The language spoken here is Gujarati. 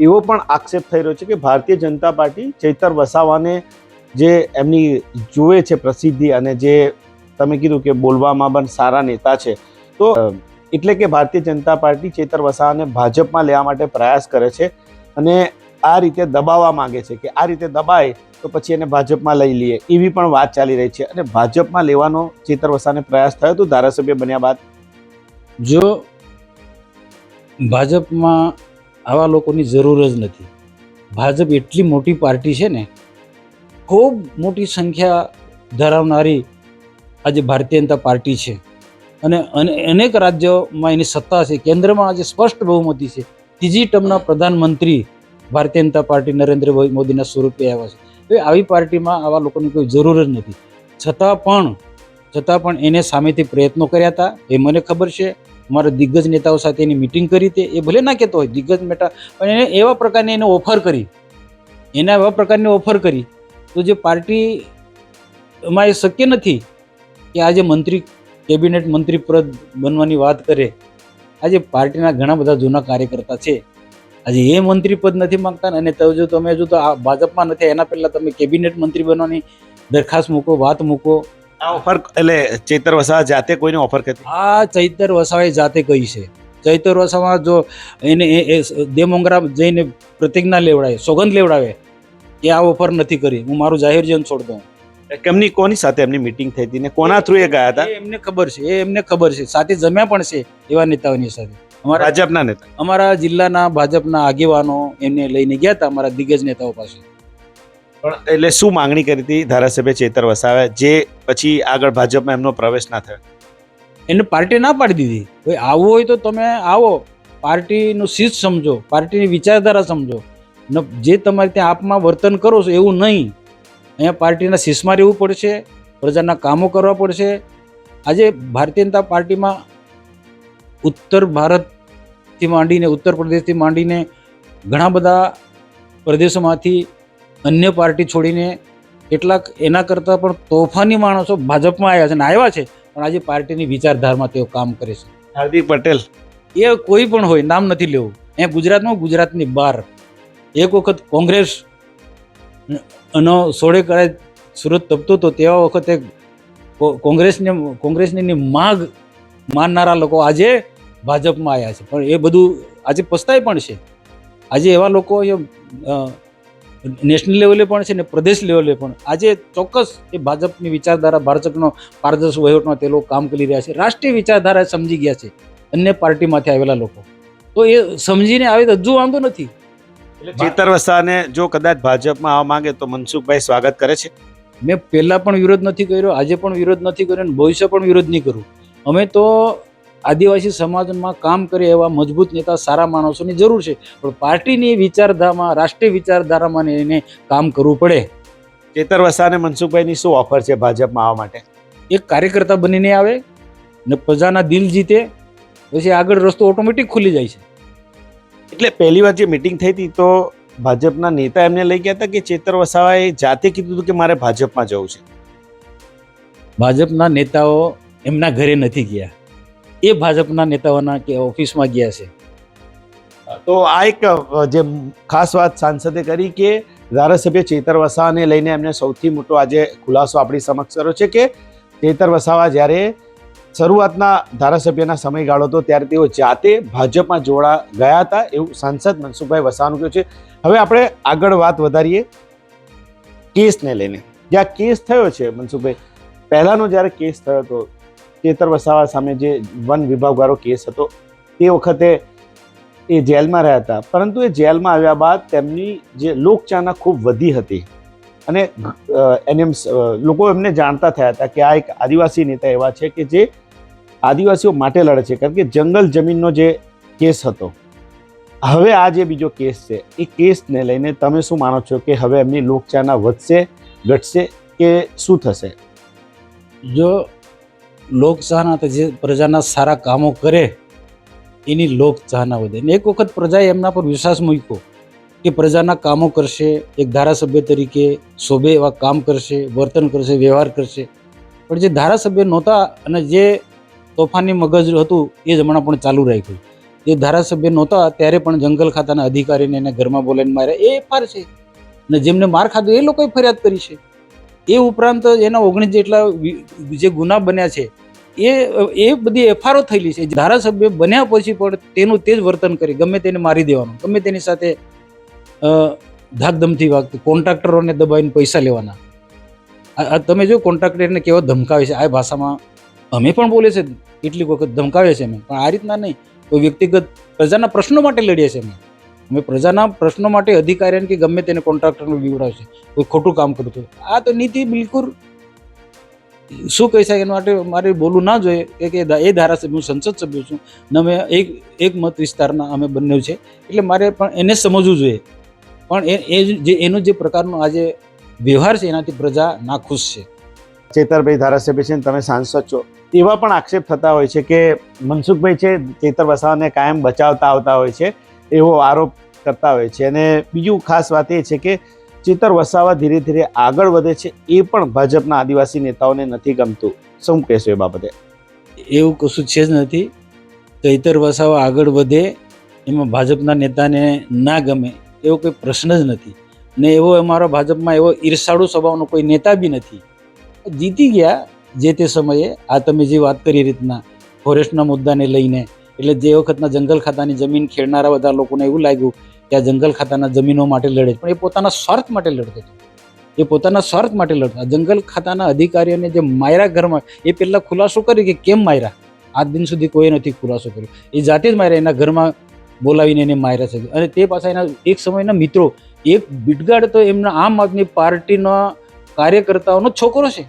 એવો પણ આક્ષેપ થઈ રહ્યો છે કે ભારતીય જનતા પાર્ટી ચૈતર વસાવાને જે એમની જુએ છે પ્રસિદ્ધિ અને જે તમે કીધું કે બોલવામાં પણ સારા નેતા છે, તો એટલે કે ભારતીય જનતા પાર્ટી ચેતર વસાવાને ભાજપમાં લેવા માટે પ્રયાસ કરે છે અને આ રીતે દબાવવા માંગે છે કે આ રીતે દબાય તો પછી એને ભાજપમાં લઈ લઈએ, એવી પણ વાત ચાલી રહી છે અને ભાજપમાં લેવાનો ચેતર વસાને પ્રયાસ થયો હતો ધારાસભ્ય બન્યા બાદ. જો ભાજપમાં આવા લોકોની જરૂર જ નથી. ભાજપ એટલી મોટી પાર્ટી છે ને, ખૂબ મોટી સંખ્યા ધરાવનારી આજે ભારતીય જનતા પાર્ટી છે અને અને- અનેક રાજ્યોમાં એની સત્તા છે. કેન્દ્રમાં આજે સ્પષ્ટ બહુમતી છે. ત્રીજી ટર્મના પ્રધાનમંત્રી ભારતીય જનતા પાર્ટી નરેન્દ્રભાઈ મોદીના સ્વરૂપે આવ્યા છે. તો આવી પાર્ટીમાં આવા લોકોની કોઈ જરૂર જ નથી. છતાં પણ છતાં પણ એને સામેથી પ્રયત્નો કર્યા હતા. એ મને ખબર છે. અમારા દિગ્ગજ નેતાઓ સાથે એની મિટિંગ કરી તે, એ ભલે ના કહેતો હોય, દિગ્ગજ નેતા પણ એને એવા પ્રકારની એને ઓફર કરી. એના એવા પ્રકારની ઓફર કરી. તો જે પાર્ટીમાં એ શક્ય નથી કે આજે મંત્રી કેબિનેટ મંત્રી બનવાની વાત કરે. આજે પાર્ટીના ઘણા બધા જૂના કાર્યકર્તા છે. આજે એ મંત્રી પદ નથી માંગતા અને જો તમે જો તો આ ભાજપમાં નથી, એના પહેલાં તમે કેબિનેટ મંત્રી બનવાની દરખાસ્ત મૂકો, વાત મૂકો. આ ઓફર એટલે ચૈતર વસાવા જાતે કોઈને ઓફર કરી? આ ચૈતર વસાવાએ જાતે કહી છે? ચૈતર વસાવા જો એને એ- દેમોંગરા જઈને પ્રતિજ્ઞા લેવડાવે સોગંદ લેવડાવે કે આ ઓફર નથી કરી. હું મારું જાહેર જીવન છોડ દઉં. કેમની કોની સાથે એમની મીટિંગ થઈ હતી ને કોના થ્રુ એ ગયા હતા? એમને ખબર છે એ એમને ખબર છે. સાથે જમ્યા પણ છે એવા નેતાઓની સાથે. અમારા ભાજપના નેતા. અમારા જિલ્લાના ભાજપના આગેવાનો એમને લઈને ગયા હતા અમારા દિગ્ગજ નેતાઓ પાસે. પણ એટલે શું માંગણી કરી હતી ધારાસભ્ય ચેતર વસાવે જે પછી આગળ ભાજપમાં એમનો પ્રવેશ ના થયો? એને પાર્ટી ના પાડી દીધી. ભાઈ આવવું હોય તો તમે આવો. પાર્ટીનું શીશ સમજો, પાર્ટીની વિચારધારા સમજો. ને, જે તમારે ત્યાં આપમાં વર્તન કરો છો એવું નહીં. અહીંયા પાર્ટીના શીશમાં રહેવું પડશે, પ્રજાના કામો કરવા પડશે. આજે ભારતીય જનતા પાર્ટીમાં ઉત્તર ભારતથી માંડીને, ઉત્તર પ્રદેશથી માંડીને ઘણા બધા પ્રદેશોમાંથી અન્ય પાર્ટી છોડીને કેટલાક એના કરતાં પણ તોફાની માણસો ભાજપમાં આવ્યા છે અને આવ્યા છે પણ આજે પાર્ટીની વિચારધારામાં તેઓ કામ કરે છે. હાર્દિક પટેલ. એ કોઈ પણ હોય નામ નથી લેવું. એ ગુજરાતમાં ગુજરાતની બહાર. એક વખત કોંગ્રેસ નો સોળે કરે સુરત તપતો હતો તેવા વખતે કોંગ્રેસને કોંગ્રેસની માગ માનનારા લોકો આજે ભાજપમાં આવ્યા છે. પણ એ બધું આજે પસ્તાય પણ છે. આજે એવા લોકો નેશનલ લેવલે પણ છે ને પ્રદેશ લેવલે પણ. આજે ચોક્કસ એ ભાજપની વિચારધારા ભાજપનો પારદર્શ વહીવટમાં તે લોકો કામ કરી રહ્યા છે. રાષ્ટ્રીય વિચારધારા સમજી ગયા છે અન્ય પાર્ટીમાંથી આવેલા લોકો. તો એ સમજીને આવે તો હજુ વાંધો નથી. ચેતર વસાવાને જો કદાચ ભાજપમાં આવવા માંગે તો મનસુખભાઈ સ્વાગત કરે છે? મેં પહેલાં પણ વિરોધ નથી કર્યો આજે પણ વિરોધ નથી કર્યો અને ભવિષ્ય પણ વિરોધ નહીં કરું. અમે તો આદિવાસી સમાજમાં કામ કરે એવા મજબૂત નેતા સારા માણસોની જરૂર છે. પણ પાર્ટીની વિચારધારામાં રાષ્ટ્રીય વિચારધારામાં એને કામ કરવું પડે. ચેતર અને મનસુખભાઈની શું ઓફર છે ભાજપમાં આવવા માટે? એક કાર્યકર્તા બનીને આવે ને પ્રજાના દિલ જીતે પછી આગળ રસ્તો ઓટોમેટિક ખુલી જાય છે. એટલે પહેલી વાર જે મિટિંગ થઈ હતી તો ભાજપના નેતા એમને લઈ ગયા હતા કે ચેતર વસાવાએ જાતે કીધું હતું કે મારે ભાજપમાં જવું છે? ભાજપના નેતાઓ એમના ઘરે નથી ગયા. એ ભાજપના નેતાઓના કે ઓફિસમાં ગયા છે? તો આ એક જે ખાસ વાત સાંસદે કરી કે ધારાસભ્ય ચેતર વસાવાને લઈને એમને સૌથી મોટો આજે ખુલાસો આપણી સમક્ષ કર્યો છે કે ચેતર વસાવા જ્યારે શરૂઆતના ધારાસભ્યના સમયગાળો હતો ત્યારે તેઓ જાતે ભાજપમાં જોડા ગયા હતા એવું સાંસદ મનસુખભાઈ વસાવાનું કહ્યું છે. હવે આપણે આગળ વાત વધારીએ કેસને લઈને. જે આ કેસ થયો છે મનસુખભાઈ, પહેલાંનો જ્યારે કેસ થયો હતો ચેતર વસાવા સામે જે વન વિભાગવાળો કેસ હતો તે વખતે એ જેલમાં રહ્યા હતા. પરંતુ એ જેલમાં આવ્યા બાદ તેમની જે લોકચાહના ખૂબ વધી હતી. અને એને લોકો એમને જાણતા થયા હતા કે આ એક આદિવાસી નેતા એવા છે કે જે આદિવાસીઓ માટે લડે છે. કારણ કે જંગલ જમીનનો જે કેસ હતો, હવે આ જે બીજો કેસ છે, એ કેસને લઈને તમે શું માનો છો કે હવે એમની લોકચાહના વધશે, ઘટશે કે શું થશે? જો લોકચાહના જે પ્રજાના સારા કામો કરે, એની લોકચાહના વધે. ને એક વખત પ્રજાએ એમના પર વિશ્વાસ મૂક્યો કે પ્રજાના કામો કરશે, એક ધારાસભ્ય તરીકે શોભે એવા કામ કરશે, વર્તન કરશે, વ્યવહાર કરશે. પણ જે ધારાસભ્ય નહોતા અને જે તોફાની મગજ હતું, એ જ હમણાં પણ ચાલુ રાખ્યું. એ ધારાસભ્ય નહોતા, ત્યારે પણ જંગલ ખાતાના અધિકારીને એને ઘરમાં બોલાવીને માર્યા. એ ફાર છે ને જેમને માર ખાધો, એ લોકોએ ફરિયાદ કરી છે. એ ઉપરાંત એના ઓગણીસ જેટલા જે ગુના બન્યા છે, એ એ બધી એફઆરઓ થયેલી છે. ધારાસભ્ય બન્યા પછી પણ તેનું તે જ વર્તન કરી, ગમે તેને મારી દેવાનું, ગમે તેની સાથે ધાકધમથી વાગતું, કોન્ટ્રાક્ટરોને દબાવીને પૈસા લેવાના. તમે જો કોન્ટ્રાક્ટરને કેવા ધમકાવે છે, આ ભાષામાં અમે પણ બોલે છે, કેટલીક વખત ધમકાવે છે અમે, પણ આ રીતના નહીં. કોઈ વ્યક્તિગત પ્રજાના પ્રશ્નો માટે લડીએ છીએ અમે. અમે પ્રજાના પ્રશ્નો માટે અધિકારીને કે ગમે તેને કોન્ટ્રાક્ટરને બીવડાવશે. કોઈ ખોટું કામ કરતું. આ તો નીતિ બિલકુલ શું કહી શકાય એના માટે મારે બોલવું ના જોઈએ કે એ ધારાસભ્ય હું સંસદ સભ્ય છું ને અમે એક એક મત વિસ્તારના અમે બંને છે. એટલે મારે પણ એને સમજવું જોઈએ. પણ એ એ જે, એનો જે પ્રકારનો આજે વ્યવહાર છે એનાથી પ્રજા નાખુશ છે. ચેતરભાઈ ધારાસભ્ય છે તમે સાંસદ છો. એવા પણ આક્ષેપ થતા હોય છે કે મનસુખભાઈ છે ચેતર વસાવાને કાયમ બચાવતા આવતા હોય છે. એવો આરોપ કરતા હોય છે. અને બીજું ખાસ વાત એ છે કે ચિતર વસાવા ધીરે ધીરે આગળ વધે છે. એ પણ ભાજપના આદિવાસી નેતાઓને નથી ગમતું. શું કહેશો એ બાબતે? એવું કશું છે જ નથી. ચૈતર વસાવા આગળ વધે, એમાં ભાજપના નેતાને ના ગમે, એવો કોઈ પ્રશ્ન જ નથી. ને એવો અમારો ભાજપમાં એવો ઈર્ષાળુ સ્વભાવનો કોઈ નેતા બી નથી. જીતી ગયા જે તે સમયે. આ તમે જે વાત કરી રીતના, ફોરેસ્ટના મુદ્દાને લઈને એટલે જે વખતના જંગલ ખાતાની જમીન ખેડનારા બધા લોકોને એવું લાગ્યું કે આ જંગલ ખાતાના જમીનો માટે લડે પણ એ પોતાના સ્વાર્થ માટે લડતો હતો. એ પોતાના સ્વાર્થ માટે લડતા જંગલ ખાતાના અધિકારીઓને જે માયરા ઘરમાં, એ પહેલાં ખુલાસો કર્યો કે કેમ માયરા આજ દિન સુધી કોઈ નથી ખુલાસો કર્યો. એ જાતે જ માર્યા, એના ઘરમાં બોલાવીને એને માર્યા છે. અને તે પાછા એના એક સમયના મિત્રો, એક બીટગાડ તો એમના આમ આદમી પાર્ટીના કાર્યકર્તાઓનો છોકરો છે.